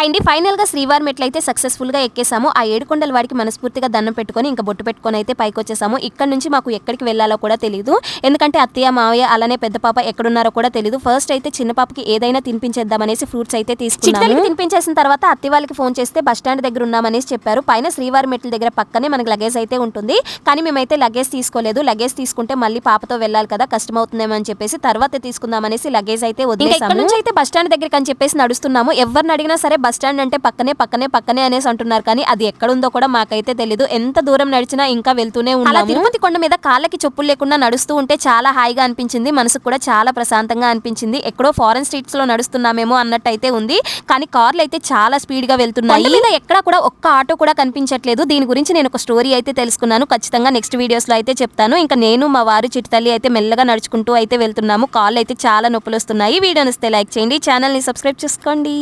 అండి ఫైనల్గా శ్రీవారి మెట్లు అయితే సక్సెస్ఫుల్గా ఎక్కేసాము ఆ ఏడుకొండల వాడికి మనస్ఫూర్తిగా దండం పెట్టుకొని ఇంకా బొట్టు పెట్టుకొని అయితే పైకి వచ్చేసాము ఇక్కడ నుంచి మాకు ఎక్కడికి వెళ్ళాలో కూడా తెలియదు ఎందుకంటే అత్తయ్య మావయ్య అలానే పెద్ద పాప ఎక్కడున్నారో కూడా తెలియదు ఫస్ట్ అయితే చిన్న పాపకి ఏదైనా తినిపించేద్దామనేసి ఫ్రూట్స్ అయితే తీసుకున్నాము. తినిపించేసిన తర్వాత అత్తి వాళ్ళకి ఫోన్ చేస్తే బస్ స్టాండ్ దగ్గర ఉన్నామనేసి చెప్పారు. పైన శ్రీవారి మెట్ల దగ్గర పక్కనే మనకి లగేజ్ అయితే ఉంటుంది. కానీ మేమైతే లగేజ్ తీసుకోలేదు. లగేజ్ తీసుకుంటే మళ్ళీ పాపతో వెళ్ళాలి కదా కష్టం అవుతుందేమో అని చెప్పేసి తర్వాత తీసుకుందామనేసి లగేజ్ అయితే వదిలేసాము. నుంచి అయితే బస్ స్టాండ్ దగ్గరికి అని చెప్పేసి నడుస్తున్నాము. ఎవరిని అడిగినా సరే బస్ స్టాండ్ అంటే పక్కనే పక్కనే పక్కనే అనేసి అంటున్నారు. కానీ అది ఎక్కడ ఉందో కూడా మాకైతే తెలీదు. ఎంత దూరం నడిచినా ఇంకా వెళ్తూనే ఉన్నాము. తిరుపతి కొండ మీద కాళ్ళకి చెప్పులు లేకుండా నడుస్తూ ఉంటే చాలా హాయిగా అనిపించింది. మనసుకు కూడా చాలా ప్రశాంతంగా అనిపించింది. ఎక్కడో ఫారెన్ స్ట్రీట్స్లో నడుస్తున్నామేమో అన్నట్టు అయితే ఉంది. కానీ కార్లు అయితే చాలా స్పీడ్గా వెళ్తున్నాయి మీద ఎక్కడ కూడా ఒక్క ఆటో కూడా కనిపించట్లేదు. దీని గురించి నేను ఒక స్టోరీ అయితే తెలుసుకున్నాను. ఖచ్చితంగా నెక్స్ట్ వీడియోస్లో అయితే చెప్తాను. ఇంకా నేను మా వారు చిట్తల్లి అయితే మెల్లగా నడుచుకుంటూ అయితే వెళ్తున్నాము. కాళ్ళు అయితే చాలా నొప్పులు వస్తున్నాయి. వీడియో నచ్చితే లైక్ చేయండి. ఛానల్ని సబ్స్క్రైబ్ చేసుకోండి.